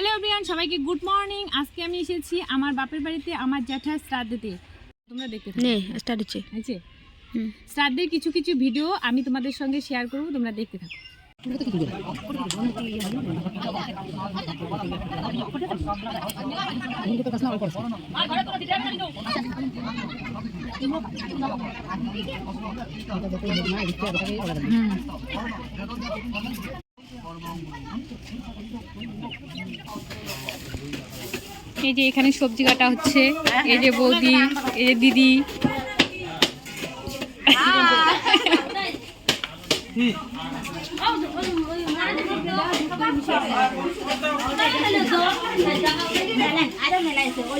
Hello everyone সবাইকে good morning. আজকে আমি এসেছি আমার বাপের বাড়িতে আমার জ্যাঠার শ্রাদ্ধতে। তোমরা দেখতে থাকো। নে স্টার্ট হচ্ছে আছে শ্রাদ্ধের কিছু কিছু ভিডিও আমি তোমাদের সঙ্গে শেয়ার করব তোমরা দেখতে থাকো। হুম। এই যে এখানে সবজি কাটা হচ্ছে। এই যে বৌদি, এই যে দিদি।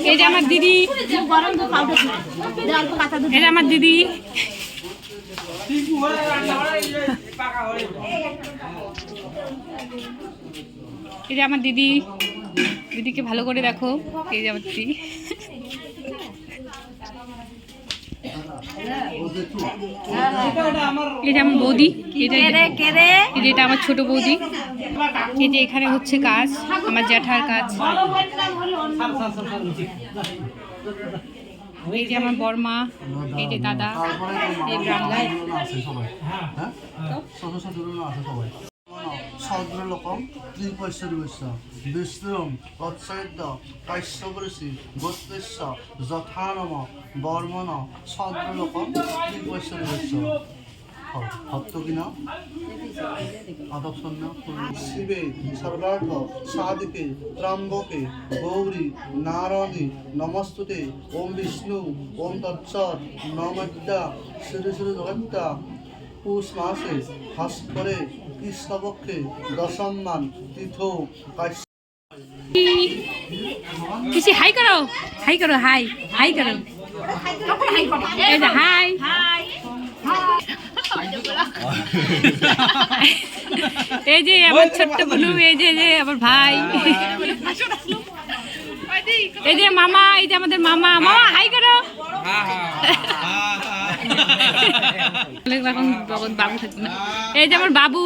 এই যে আমার দিদি। যে আমার দিদি। এই যে আমার দিদি দিদিকে ভালো করে দেখো এই যে আমার দিদি। এই যে আমার বৌদি এই যে এটা আমার ছোট বৌদি। এই যে এখানে হচ্ছে কাজ আমার জ্যাঠার কাজ। এই যে আমার বর্মা এই যে দাদা এই গ্রামলা সদ্রলোকম ত্রিপৈশ্বরীবৈশ্য বিষ্ণুরম তৎসৈদ্য কাশ্যপরিষি গোত্রেশ্য যথানম বর্মণ সদ্রলোকম ত্রিপৈশ্বরীবৈশ্য ভক্ত কিনা আদব সন্ন্য শিবে সর্বার্থ সাধিকে ত্রম্বকে, গৌরী নারায়ণী নমস্তুতে, ওম বিষ্ণু, ওম তৎসৎ নমদ্যা শ্রী শ্রী জগদ্যা পুষ মাসে ভাস্করে কৃষ্ণপক্ষে দশমমান তীর্থ কাশ্য কিসি? হাই করো। হাই করো, হাই। হাই করো। হাই। এই যে, আমার ছোট্ট বুনু এই যে যে, আমার ভাই। এই যে, মামা, এই যে আমাদের মামা। মামা, হাই করো। এখন বাবু থাকবে না। এই যে আমার বাবু।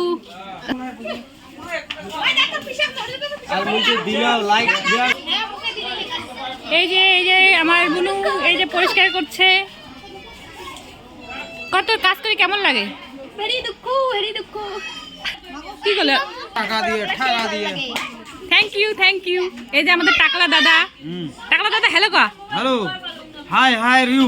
এই যে এই যে আমার বুনু এই যে পরিষ্কার করছে। কত কাজ করে কেমন লাগে? কি করল টাকা দিয়ে টাকা দিয়ে। থ্যাংক ইউ থ্যাংক ইউ এই যে আমাদের টাকলা দাদা। টাকলা দাদা হ্যালো কা। হ্যালো হাই হাই রিউ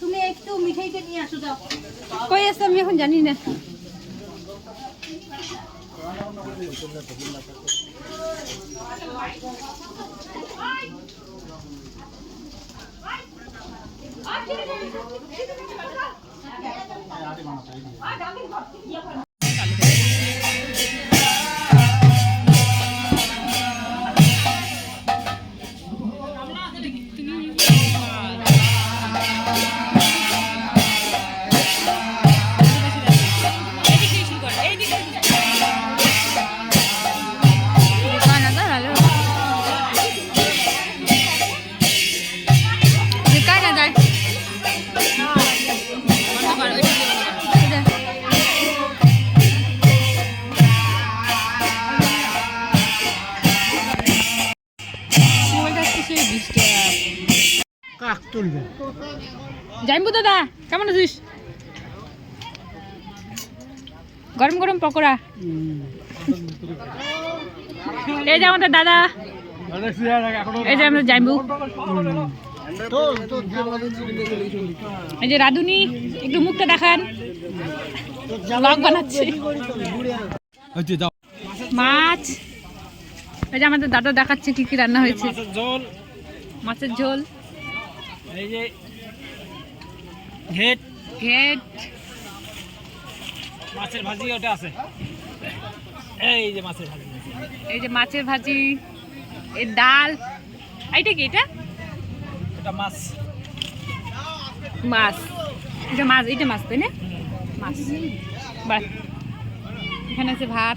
তুমি একটু মিঠাইটা নিয়ে আসো যাও। কই আছে আমি এখন জানি না। काय কাক তুলবে? জাইম্বু দাদা কেমন আছিস? গরম গরম পকোড়া। এই যে আমাদের দাদা। এই যে আমাদের জাইম্বু এই যে রাধুনি একটু মুখটা দেখান। বানাচ্ছে। মাছ। এই যে আমাদের দাদা দেখাচ্ছে কি কি রান্না হয়েছে। জল মাছের ঝোল। এই যে হেড ঘেট। মাছের ভাজি ওটা আছে। এই যে মাছের ভাজি। এই যে মাছের ভাজি এই ডাল। এইটা কি এটা? এটা মাছ। মাছ। এটা মাছ এটা মাছ তাই না? মাছ। বাস এখানে আছে ভাত।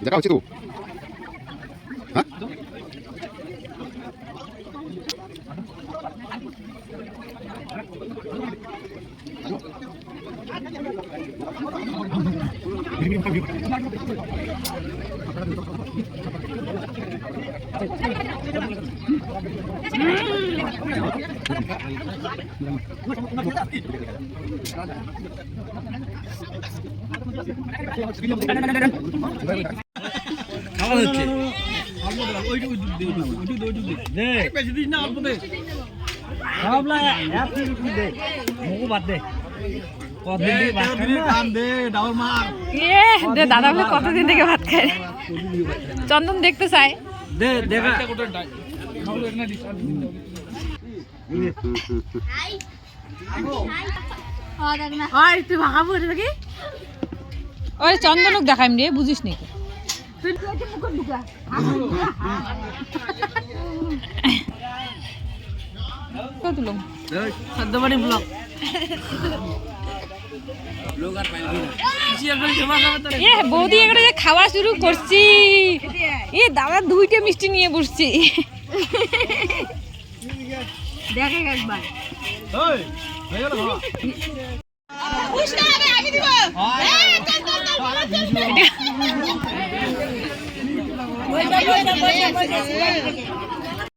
Да как тебе? А? Thank you. খাওয়া হচ্ছে দে বাদ দে কতদিন দাদা বলে থেকে ভাত খায়? চন্দন দেখতে চায় দে দেখা। আর তুই ভাগা পড়ে থাকি ওই চন্দনক দেখাইম রে বুঝিস নি। কত সদ্যবাড়ি ব্লক এ বৌদি এখানে যে খাওয়া শুরু করছি। এ দাদা দুইটা মিষ্টি নিয়ে বসছি। দেখে একবার।